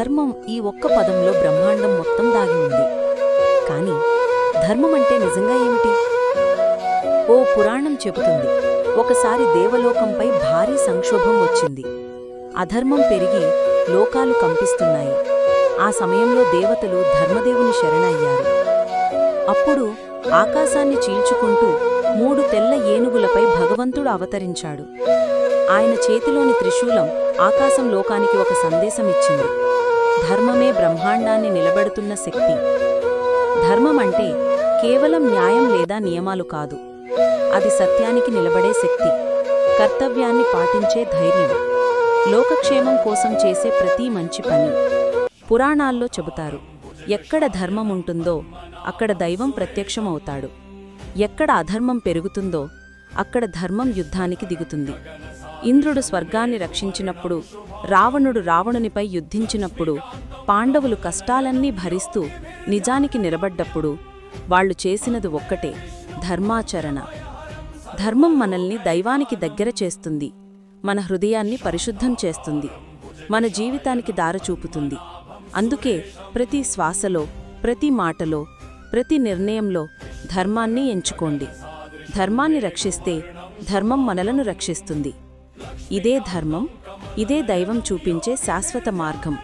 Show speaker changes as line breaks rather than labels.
ధర్మం ఈ ఒక్క పదంలో బ్రహ్మాండం మొత్తం దాగి ఉంది. కాని ధర్మం అంటే నిజంగా ఏమిటి? ఓ పురాణం చెబుతుంది ఒకసారి దేవలోకంపై భారీ సంక్షోభం వచ్చింది. అధర్మం పెరిగి లోకాలు కంపిస్తున్నాయి. ఆ సమయంలో దేవతలు ధర్మదేవుని శరణయ్యారు. అప్పుడు ఆకాశాన్ని చీల్చుకుంటూ మూడు తెల్ల ఏనుగులపై భగవంతుడు అవతరించాడు. ఆయన చేతిలోని త్రిశూలం ఆకాశం లోకానికి ఒక సందేశం ఇచ్చింది ధర్మమే బ్రహ్మాండాన్ని నిలబెడుతున్న శక్తి. ధర్మం అంటే కేవలం న్యాయం లేదా నియమాలు కాదు. అది సత్యానికి నిలబడే శక్తి. కర్తవ్యాన్ని పాటించే ధైర్యం. లోకక్షేమం కోసం చేసే ప్రతి మంచి పని. పురాణాల్లో చెబుతారు ఎక్కడ ధర్మం ఉంటుందో అక్కడ దైవం ప్రత్యక్షమవుతాడు. ఎక్కడ అధర్మం పెరుగుతుందో అక్కడ ధర్మం యుద్ధానికి దిగుతుంది. ఇంద్రుడు స్వర్గాన్ని రక్షించినప్పుడు రావణుడు రావణునిపై యుద్ధించినప్పుడు పాండవులు కష్టాలన్నీ భరిస్తూ నిజానికి నిలబడ్డప్పుడు వాళ్ళు చేసినది ఒక్కటే ధర్మాచరణ. ధర్మం మనల్ని దైవానికి దగ్గర చేస్తుంది మన హృదయాన్ని పరిశుద్ధం చేస్తుంది మన జీవితానికి దారచూపుతుంది అందుకే ప్రతి శ్వాసలో ప్రతి మాటలో ప్రతి నిర్ణయంలో ధర్మాన్ని ఎంచుకోండి. ధర్మాన్ని రక్షిస్తే ధర్మం మనలను రక్షిస్తుంది. ఇదే ధర్మం ఇదే దైవం చూపించే శాశ్వత మార్గం.